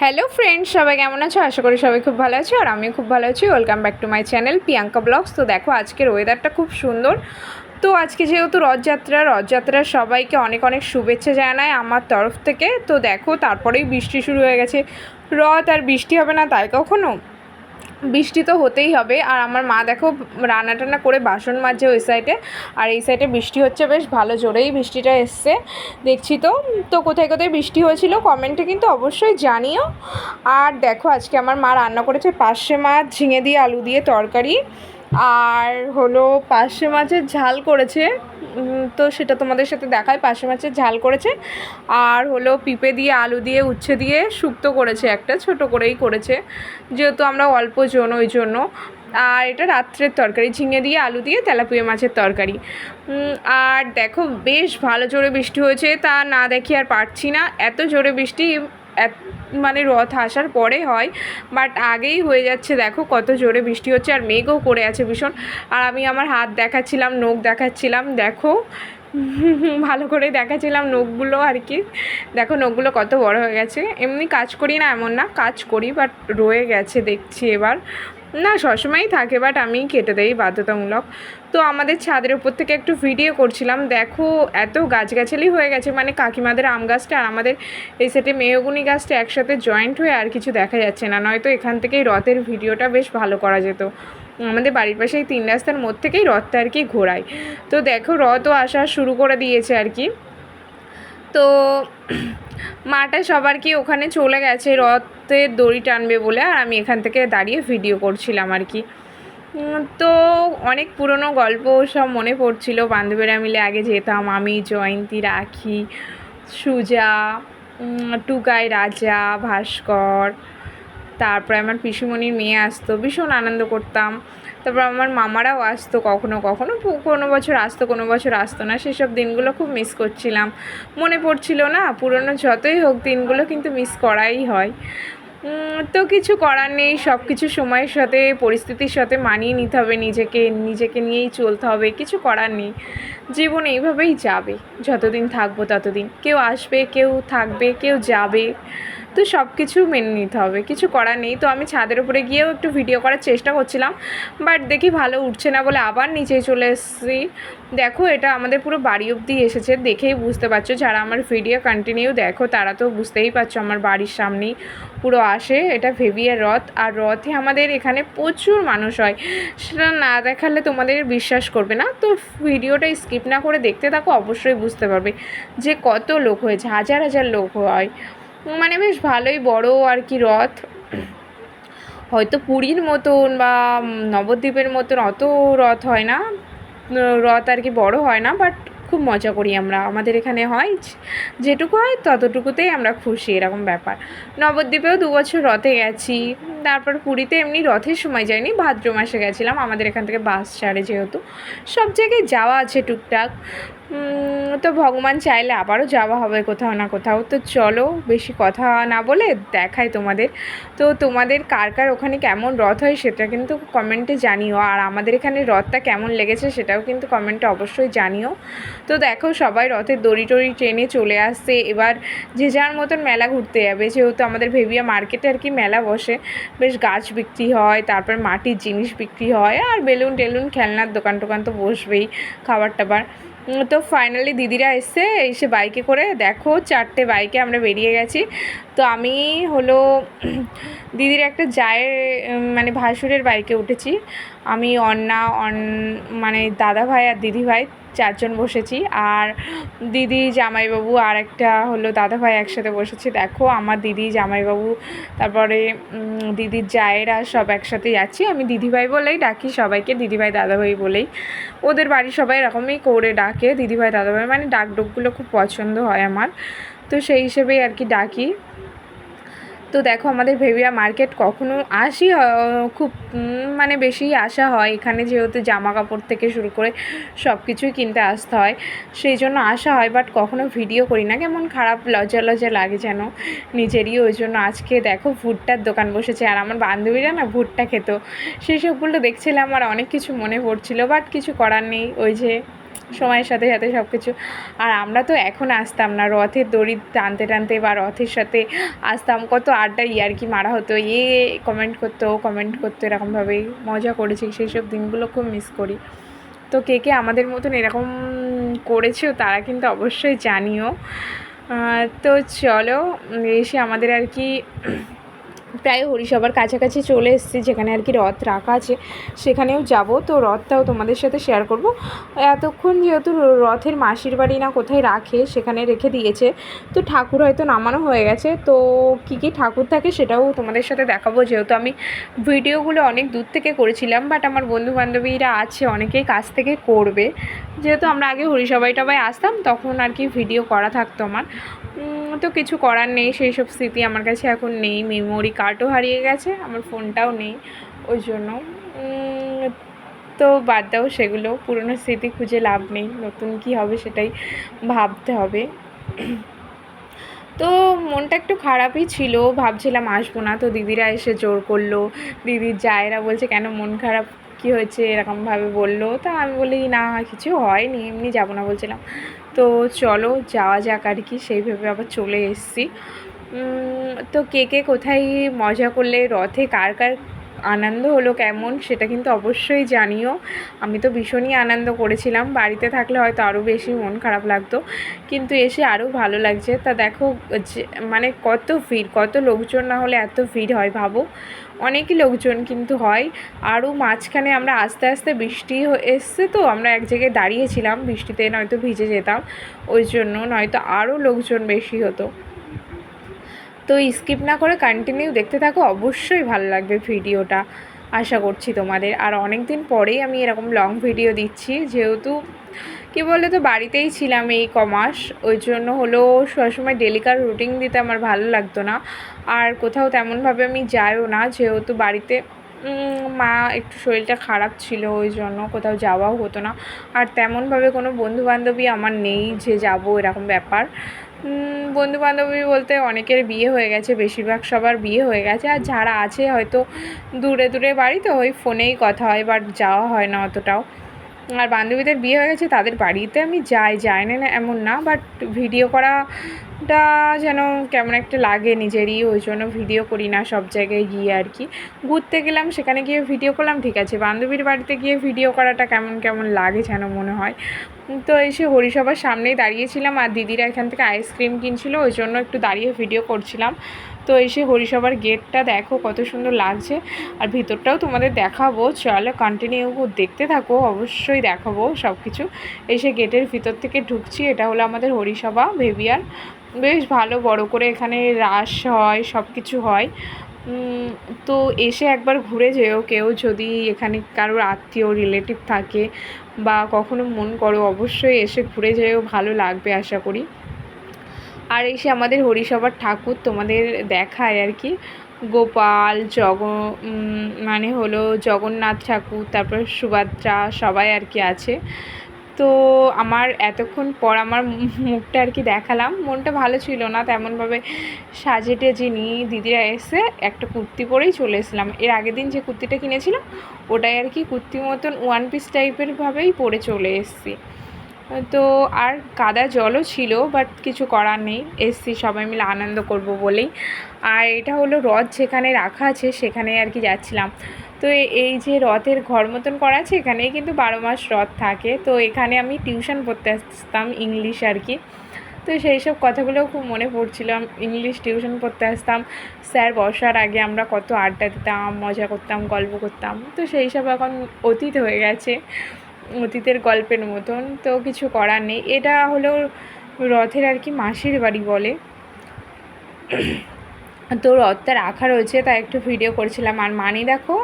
Hello friends সবাই কেমন আছো? আশা করি সবাই খুব ভালো আছো আর আমিও খুব ভালো আছি। Welcome back to my channel Priyanka blogs তো দেখো, আজকের ওয়েদারটা খুব সুন্দর। তো আজকে যেহেতু রথযাত্রা রথযাত্রা সবাইকে অনেক অনেক শুভেচ্ছা জানায় আমার তরফ থেকে। তো দেখো, তারপরেই বৃষ্টি শুরু হয়ে গেছে। রথ আর বৃষ্টি হবে না, তাই কখনো? বৃষ্টি তো হতেই হবে। আর আমার মা দেখো রান্না টান্না করে বাসন মাজছে ওই সাইডে আর এই সাইডে বৃষ্টি হচ্ছে বেশ ভালো জোরেই বৃষ্টিটা এসছে। দেখছি তো তো কোথায় কোথায় বৃষ্টি হয়েছিল কমেন্টে কিন্তু অবশ্যই জানিও। আর দেখো আজকে আমার মা রান্না করেছে পার্শে মাছ, ঝিঙে দিয়ে আলু দিয়ে তরকারি। আর হলো পার্শে মাছের ঝাল করেছে। তো সেটা তোমাদের সাথে দেখায় পার্শে মাছের ঝাল করেছে। আর হলো পিঁপে দিয়ে, আলু দিয়ে, উচ্ছে দিয়ে শুক্তো করেছে একটা, ছোট করেই করেছে। যেহেতু আমরা অল্প জন, ওই জন্য। আর এটা রাত্রের তরকারি, ঝিঙে দিয়ে, আলু দিয়ে, তেলাপিয়া মাছের তরকারি। আর দেখো বেশ ভালো জোরে বৃষ্টি হয়েছে। তা না দেখি আর পারছি না। এত জোরে বৃষ্টি মানে রথ আসার পরে হয় বাট আগেই হয়ে যাচ্ছে, দেখো কত জোরে বৃষ্টি হচ্ছে আর মেঘও করে আছে ভীষণ। আর আমি আমার হাত দেখাচ্ছিলাম, নখ দেখাচ্ছিলাম, দেখো, ভালো করে দেখাচ্ছিলাম নখগুলো আর কি। দেখো নখগুলো কত বড় হয়ে গেছে। এমনি কাজ করি না, এমন না, কাজ করি বাট রয়ে গেছে দেখছি এবার। না, সবসময়ই থাকে বাট আমি কেটে দেই বাধ্যতামূলক। তো আমাদের ছাদের উপর থেকে একটু ভিডিও করছিলাম। দেখো, এত গাছগাছালি হয়ে গেছে। মানে কাকিমাদের আম গাছটা আর আমাদের এই সেটে মেয়গুনি গাছটা একসাথে জয়েন্ট হয়ে আর কিছু দেখা যাচ্ছে না। নয়তো এখান থেকেই রথের ভিডিওটা বেশ ভালো করা যেত। আমাদের বাড়ির পাশে এই তিন রাস্তার মধ্যে থেকেই রথটা আর কি ঘোরায়। তো দেখো, রথও আসা শুরু করে দিয়েছে আর কি। তো মাটা সবার কি ওখানে চলে গেছে, রথের দড়ি টানবে বলে। আর আমি এখান থেকে দাঁড়িয়ে ভিডিও করছিলাম আর কি। তো অনেক পুরনো গল্প সব মনে পড়ছিল। বান্ধবীরা মিলে আগে যেতাম, আমি, জয়ন্তী, রাখি, সুজা টুকাই রাজা, ভাস্কর, তারপরে আমার পিসিমণির মেয়ে আসতো, ভীষণ আনন্দ করতাম। তারপর আমার মামারাও আসতো কখনো কখনো কোনো বছর আসতো, কোনো বছর আসতো না, সেসব দিনগুলো খুব মিস করছিলাম। মনে পড়ছিল না, পুরনো যতই হোক দিনগুলো কিন্তু মিস করাই হয়। তো কিছু করার নেই সব কিছু সময়ের সাথে, পরিস্থিতির সাথে মানিয়ে নিতে হবে নিজেকে নিজেকে নিয়েই চলতে হবে, কিছু করার নেই। জীবন এইভাবেই যাবে, যতদিন থাকব ততদিন। কেউ আসবে, কেউ থাকবে, কেউ যাবে, তো সব কিছু মেনে নিতে হবে, কিছু করার নেই। তো আমি ছাদের উপরে গিয়েও একটু ভিডিও করার চেষ্টা করছিলাম বাট দেখি ভালো উঠছে না বলে আবার নিচে চলে এসেছি। দেখো, এটা আমাদের পুরো বাড়ি অবধি এসেছে, দেখেই বুঝতে পারছ। যারা আমার ভিডিও কন্টিনিউ দেখো, তারা তো বুঝতেই পারছ আমার বাড়ির সামনেই। পুরো আসে, এটা ভেবিয়ার রথ। আর রথে আমাদের এখানে প্রচুর মানুষ হয়। সেটা না দেখালে তোমাদের বিশ্বাস করবে না। তো ভিডিওটা স্কিপ না করে দেখতে থাকো, অবশ্যই বুঝতে পারবে যে কত লোক হয়েছে, হাজার হাজার লোক হয়। মানে বেশ ভালোই বড় আর কি রথ। হয়তো পুরীর মতন বা নবদ্বীপের মতন অত রথ হয় না। রথ আর কি বড় হয় না, বাট খুব মজা করি আমরা। আমাদের এখানে হয় যেটুকু হয় ততটুকুতেই আমরা খুশি, এরকম ব্যাপার। নবদ্বীপেও দু বছর রথে গেছি। তারপর পুরীতে এমনি রথের সময় যায়নি ভাদ্র মাসে গেছিলাম। আমাদের এখান থেকে বাস ছাড়ে যেহেতু। সব জায়গায় যাওয়া আছে টুকটাক। তো ভগবান চাইলে আবারও যাওয়া হবে কোথাও না কোথাও। তো চলো, বেশি কথা না বলে দেখায় তোমাদের। তো তোমাদের কার কার ওখানে কেমন রথ হয় সেটা কিন্তু কমেন্টে জানিও। আর আমাদের এখানে রথটা কেমন লেগেছে সেটাও কিন্তু কমেন্টে অবশ্যই জানিও। তো দেখো, সবাই রথের দড়ি টড়ি ট্রেনে চলে আসছে। এবার যে যার মতন মেলা ঘুরতে যাবে, যেহেতু আমাদের ভেবিয়া মার্কেটে আর কি মেলা বসে। বেশ গাছ বিক্রি হয়, তারপর মাটির জিনিস বিক্রি হয়, আর বেলুন টেলুন খেলনার দোকান টোকান তো বসবেই খাবার টাবার তো ফাইনালি দিদিরা এসে এসে বাইকে করে দেখো চারটে বাইকে আমরা বেরিয়ে গেছি। তো আমি হলো দিদির একটা জায়ের মানে ভাসুরের বাইকে উঠেছি। আমি অন্না, অন মানে দাদা ভাই আর দিদি ভাই চারজন বসেছি। আর দিদি, জামাইবাবু আর একটা হলো দাদা ভাই একসাথে বসেছি। দেখো, আমার দিদি, জামাইবাবু, তারপরে দিদির জায়েরা সব একসাথে যাচ্ছি আমি দিদিভাই বলেই ডাকি, সবাইকে দিদিভাই, দাদাভাই বলেই। ওদের বাড়ির সবাই এরকমই করে ডাকে, দিদিভাই, দাদাভাই। মানে ডাক ডোকগুলো খুব পছন্দ হয় আমার। তো সেই হিসেবেই আর কি ডাকি। তো দেখো আমাদের ভেবিয়া মার্কেট কখনো আসি খুব মানে বেশি আসা হয়। এখানে যেহেতু জামা কাপড় থেকে শুরু করে সব কিছুই কিনতে আসতে হয়, সেই জন্য আসা হয় বাট কখনো ভিডিও করি না। কেমন খারাপ, লজ্জা লজ্জা লাগে যেন নিজেরই। ওই জন্য আজকে দেখো ভুট্টার দোকান বসেছে, আর আমার বান্ধবীরা না ভুট্টা খেত। সেই সবগুলো দেখছিলাম আমার অনেক কিছু মনে পড়ছিল বাট কিছু করার নেই। ওই যে সময়ের সাথে সাথে সব কিছু আর আমরা তো এখন আসতাম না। রথের দড়ি টানতে টানতে বা রথের সাথে আসতাম। কত আড্ডা ইয়ার্কি মারা হতো। এ কমেন্ট করতো কমেন্ট করতো, এরকমভাবেই মজা করেছি। সেই সব দিনগুলো খুব মিস করি। তো কে কে আমাদের মতন এরকম করেছ তারা কিন্তু অবশ্যই জানিও। তো চলো এসে আমাদের আর কি প্রায় হরিসভার কাছাকাছি চলে এসেছি, যেখানে আর কি রথ রাখা আছে। সেখানেও যাব। তো রথটাও তোমাদের সাথে শেয়ার করব। এতক্ষণ যেহেতু রথের মাসির বাড়ি না কোথায় রাখে, সেখানে রেখে দিয়েছে। তো ঠাকুর হয়তো নামানো হয়ে গেছে। তো কী কী ঠাকুর থাকে সেটাও তোমাদের সাথে দেখাবো। যেহেতু আমি ভিডিওগুলো অনেক দূর থেকে করেছিলাম বাট আমার বন্ধু বান্ধবীরা আছে, অনেকেই কাছ থেকে করবে। যেহেতু আমরা আগে হরিসভাই টবাই আসতাম, তখন আর কি ভিডিও করা থাকতো আমার। তো কিছু করার নেই সেই সব স্মৃতি আমার কাছে এখন নেই। মেমোরি কার্ডও হারিয়ে গেছে, আমার ফোনটাও নেই। ওই জন্য তো বাদ দাও সেগুলো। পুরনো স্মৃতি খুঁজে লাভ নেই। নতুন কি হবে সেটাই ভাবতে হবে। তো মনটা একটু খারাপই ছিল। ভাবছিলাম আসব না, তো দিদিরা এসে জোর করল। দিদির জায়েরা বলছে, কেন মন খারাপ? কী হয়েছে? এরকমভাবে বলল। তা আমি বলি, না, কিছু হয়নি, এমনি যাব না। বলছিলাম তো চলো, যাওয়া যাক আর কি, সেইভাবে আবার চলে এসেছি। তো কে কে কোথায় মজা করলে, রথে কার কার আনন্দ হলো, কেমন, সেটা কিন্তু অবশ্যই জানিও। আমি তো ভীষণই আনন্দ করেছিলাম, বাড়িতে থাকলে হয়তো আরও বেশি মন খারাপ লাগতো, কিন্তু এসে আরও ভালো লাগছে। তা দেখো মানে কত ভিড়, কত লোকজন না হলে এত ভিড় হয়, ভাবো। অনেকই লোকজন কিন্তু হয়। আরও মাঝখানে আমরা আস্তে আস্তে বৃষ্টি এসছে তো, আমরা এক জায়গায় দাঁড়িয়েছিলাম, বৃষ্টিতে নয়তো ভিজে যেতাম, ওই জন্য নয়তো আরও লোকজন বেশি হতো। তো স্কিপ না করে কন্টিনিউ দেখতে থাকো, অবশ্যই ভালো লাগবে ভিডিওটা। আশা করছি তোমাদের। আর অনেক দিন পরেই আমি এরকম লং ভিডিও দিচ্ছি, যেহেতু কী বলে তো, বাড়িতেই ছিলাম এই কমাস। ওই জন্য হলো সবসময় ডেলিকার রুটিন দিতে আমার ভালো লাগতো না। আর কোথাও তেমনভাবে আমি যাইও না, যেহেতু বাড়িতে মা একটু শরীরটা খারাপ ছিল, ওই জন্য কোথাও যাওয়াও হতো না। আর তেমনভাবে কোনো বন্ধু বান্ধবী আমার নেই যে যাব, এরকম ব্যাপার। বন্ধু বান্ধবী বলতে অনেকের বিয়ে হয়ে গেছে, বেশিরভাগ সবার বিয়ে হয়ে গেছে। আর যারা আছে হয়তো দূরে দূরে বাড়ি, তো ওই ফোনেই কথা হয়, বাট যাওয়া হয় না অতটাও। আর বান্ধবীদের বিয়ে হয়ে গেছে, তাদের বাড়িতে আমি যাই যাই না না এমন না বাট ভিডিও করাটা যেন কেমন একটা লাগে নিজেরই, ওই জন্য ভিডিও করি না, সব জায়গায় গিয়ে আর কি। ঘুরতে গেলাম, সেখানে গিয়ে ভিডিও করলাম, ঠিক আছে। বান্ধবীর বাড়িতে গিয়ে ভিডিও করাটা কেমন কেমন লাগে যেন মনে হয়। তো এসে হরিসভার সামনেই দাঁড়িয়েছিলাম আর দিদিরা এখান থেকে আইসক্রিম কিনছিল, ওই জন্য একটু দাঁড়িয়ে ভিডিও করছিলাম। তো এসে হরিসভার গেটটা দেখো কত সুন্দর লাগছে। আর ভিতরটাও তোমাদের দেখাবো, চলো কন্টিনিউ দেখতে থাকো, অবশ্যই দেখাবো সব কিছু এসে গেটের ভিতর থেকে ঢুকছি, এটা হলো আমাদের হরিসভা ভেবিয়ার বেশ ভালো বড় করে এখানে রাস হয় সব কিছু হয়। তো এসে একবার ঘুরে যেও কেউ যদি এখানে কারোর আত্মীয় রিলেটিভ থাকে বা কখনো মন করো, অবশ্যই এসে ঘুরে যেও, ভালো লাগবে আশা করি। আর এসে আমাদের হরিসভার ঠাকুর তোমাদের দেখায় আর কি। গোপাল, জগ মানে হলো জগন্নাথ ঠাকুর, তারপর সুভদ্রা সবাই আর কি আছে। তো আমার এতক্ষণ পর আমার মুখটা আর কি দেখালাম। মনটা ভালো ছিল না, তেমনভাবে সাজে টেজে নিয়ে দিদিরা এসে একটা কুর্তি পরেই চলে এসেছিলাম। এর আগের দিন যে কুর্তিটা কিনেছিলাম, ওটাই আর কি কুর্তি মতন ওয়ান পিস টাইপের ভাবেই পরে চলে এসেছি। তো আর কাদা জলও ছিল বাট কিছু করার নেই। এসছি, সবাই মিলে আনন্দ করব বলেই। আর এটা হলো রথ যেখানে রাখা আছে, সেখানে আর কি যাচ্ছিলাম। তো এই যে রথের ঘর মতন করা আছে, এখানেই কিন্তু বারো মাস রথ থাকে। তো এখানে আমি টিউশন পড়তে আসতাম ইংলিশ আর কি। তো সেই সব কথাগুলোও খুব মনে পড়ছিলাম ইংলিশ টিউশন পড়তে আসতাম। স্যার বসার আগে আমরা কত আড্ডা দিতাম, মজা করতাম, গল্প করতাম। তো সেই সব এখন অতীত হয়ে গেছে, অতীতের গল্পের মতন। তো কিছু করার নেই। এটা হলো রথের আর কি মাসির বাড়ি বলে। তো রথটা রাখা রয়েছে, তাই একটু ভিডিও করছিলাম। আর মানি দেখো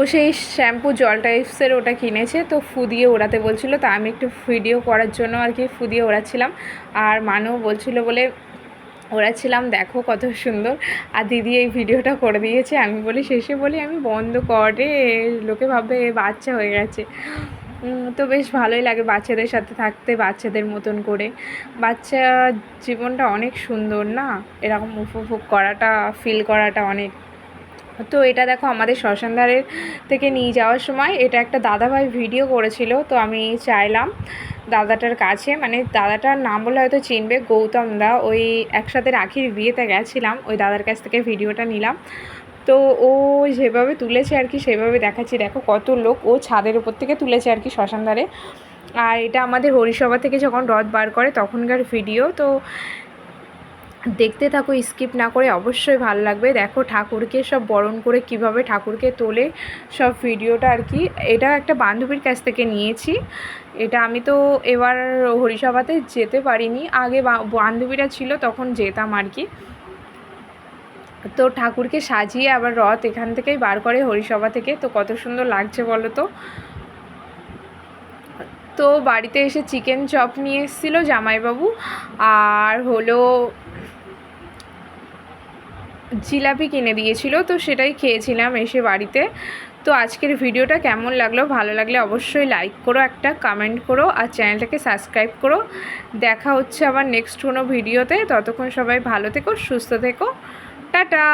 ও সেই শ্যাম্পু জল টাইপসের ওটা কিনেছে, তো ফু দিয়ে ওড়াতে বলছিল। তা আমি একটু ভিডিও করার জন্য আর কি ফু দিয়ে ওড়াচ্ছিলাম। আর মানু বলছিল বলে, ওড়াচ্ছিলাম, দেখো কত সুন্দর। আর দিদি এই ভিডিওটা করে দিয়েছে। আমি বলি, শেষে বলি, আমি বন্ধ করে লোকে ভাববে বাচ্চা হয়ে গেছে। তো বেশ ভালোই লাগে বাচ্চাদের সাথে থাকতে, বাচ্চাদের মতন করে। বাচ্চা জীবনটা অনেক সুন্দর না? এরকম উপভোগ করাটা ফিল করাটা অনেক তো এটা দেখো আমাদের শ্মশানধারের থেকে নিয়ে যাওয়ার সময় এটা একটা দাদাভাই ভিডিও করেছিল, তো আমি চাইলাম দাদাটার কাছে মানে দাদাটার নাম বলে হয়তো চিনবে, গৌতম দা, ওই একসাথে রাখির বিয়েতে গেছিলাম, ওই দাদার কাছ থেকে ভিডিওটা নিলাম। তো ও যেভাবে তুলেছে আর কি, সেভাবে দেখাচ্ছি, দেখো কত লোক, ও ছাদের উপর থেকে তুলেছে আর কি শ্মশানধারে আর এটা আমাদের হরিসভা থেকে যখন রথ বার করে, তখনকার ভিডিও, তো দেখতে থাকো স্কিপ না করে অবশ্যই ভালো লাগবে। দেখো ঠাকুরকে সব বরণ করে কীভাবে ঠাকুরকে তোলে, সব ভিডিওটা আর কি। এটা একটা বান্ধবীর কাছ থেকে নিয়েছি। এটা আমি তো এবার হরিসভাতে যেতে পারিনি। আগে বান্ধবীরা ছিল, তখন যেতাম আর কি। তো ঠাকুরকে সাজিয়ে আবার রথ এখান থেকেই বার করে হরিসভা থেকে। তো কত সুন্দর লাগছে বলো তো? তো বাড়িতে এসে চিকেন চপ নিয়ে এসেছিল জামাইবাবু। আর হলো জিলাপি কিনে দিয়েছিল, তো সেটাই খেয়েছিলাম এসে বাড়িতে। তো আজকের ভিডিওটা কেমন লাগল? ভালো লাগলে অবশ্যই লাইক করো একটা কমেন্ট করো, আর চ্যানেলটাকে সাবস্ক্রাইব করো। দেখা হচ্ছে আবার নেক্সট কোনো ভিডিওতে ততক্ষণ সবাই ভালো থেকো, সুস্থ থেকো। টাটা!